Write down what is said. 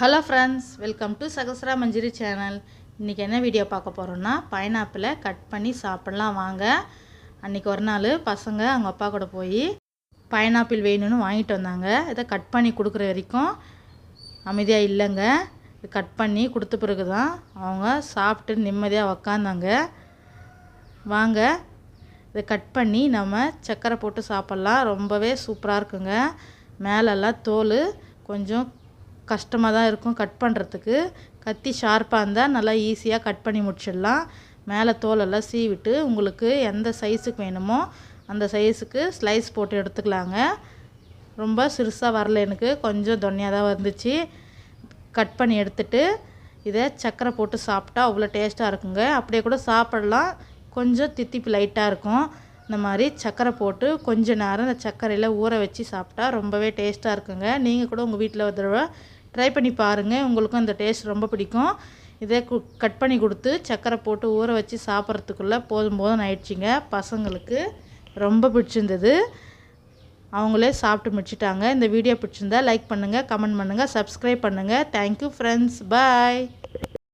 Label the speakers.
Speaker 1: Hello friends welcome to Sahasra Manjiri channel இன்றைக்கி என்ன video பார்க்க போகிறோன்னா பைனாப்பிளை கட் பண்ணி சாப்பிட்லாம் வாங்க. அன்றைக்கி ஒரு நாள் பசங்க அவங்க அப்பா கூட போய் பைனாப்பிள் வேணும்னு வாங்கிட்டு வந்தாங்க. இதை கட் பண்ணி கொடுக்குற வரைக்கும் அமைதியாக இல்லைங்க. இது கட் பண்ணி கொடுத்த பிறகு தான் அவங்க சாப்பிட்டு நிம்மதியாக உக்காந்தாங்க. வாங்க இதை கட் பண்ணி நம்ம சர்க்கரை போட்டு சாப்பிட்லாம். ரொம்பவே சூப்பராக இருக்குங்க. மேலெல்லாம் தோல் கொஞ்சம் கஷ்டமாக தான் இருக்கும் கட் பண்ணுறதுக்கு கத்தி ஷார்ப்பாக இருந்தால் நல்லா ஈஸியாக கட் பண்ணி முடிச்சிடலாம். மேலே தோலெல்லாம் சீவிட்டு உங்களுக்கு எந்த சைஸுக்கு வேணுமோ அந்த சைஸுக்கு ஸ்லைஸ் போட்டு எடுத்துக்கலாங்க. ரொம்ப சிறுசாக வரல எனக்கு. கொஞ்சம் தொன்னியாக தான் வந்துச்சு. கட் பண்ணி எடுத்துட்டு இதை சக்கரை போட்டு சாப்பிட்டா அவ்வளோ டேஸ்ட்டாக இருக்குங்க. அப்படியே கூட சாப்பிடலாம். கொஞ்சம் தித்திப்பு லைட்டாக இருக்கும். இந்த மாதிரி சக்கரை போட்டு கொஞ்ச நேரம் இந்த சர்க்கரையில் ஊற வச்சு சாப்பிட்டா ரொம்பவே டேஸ்ட்டாக இருக்குங்க. நீங்கள் கூட உங்கள் வீட்டில் ஒரு தடவை ட்ரை பண்ணி பாருங்கள் உங்களுக்கும் இந்த டேஸ்ட் ரொம்ப பிடிக்கும். இதே கு கட் பண்ணி கொடுத்து சர்க்கரை போட்டு ஊற வச்சு சாப்பிட்றதுக்குள்ளே போதும் போதும் ஆயிடுச்சிங்க. பசங்களுக்கு ரொம்ப பிடிச்சிருந்தது. அவங்களே சாப்பிட்டு முடிச்சிட்டாங்க. இந்த வீடியோ பிடிச்சிருந்தா லைக் பண்ணுங்கள் கமெண்ட் பண்ணுங்கள் சப்ஸ்கிரைப் பண்ணுங்கள் தேங்க்யூ ஃப்ரெண்ட்ஸ் பாய்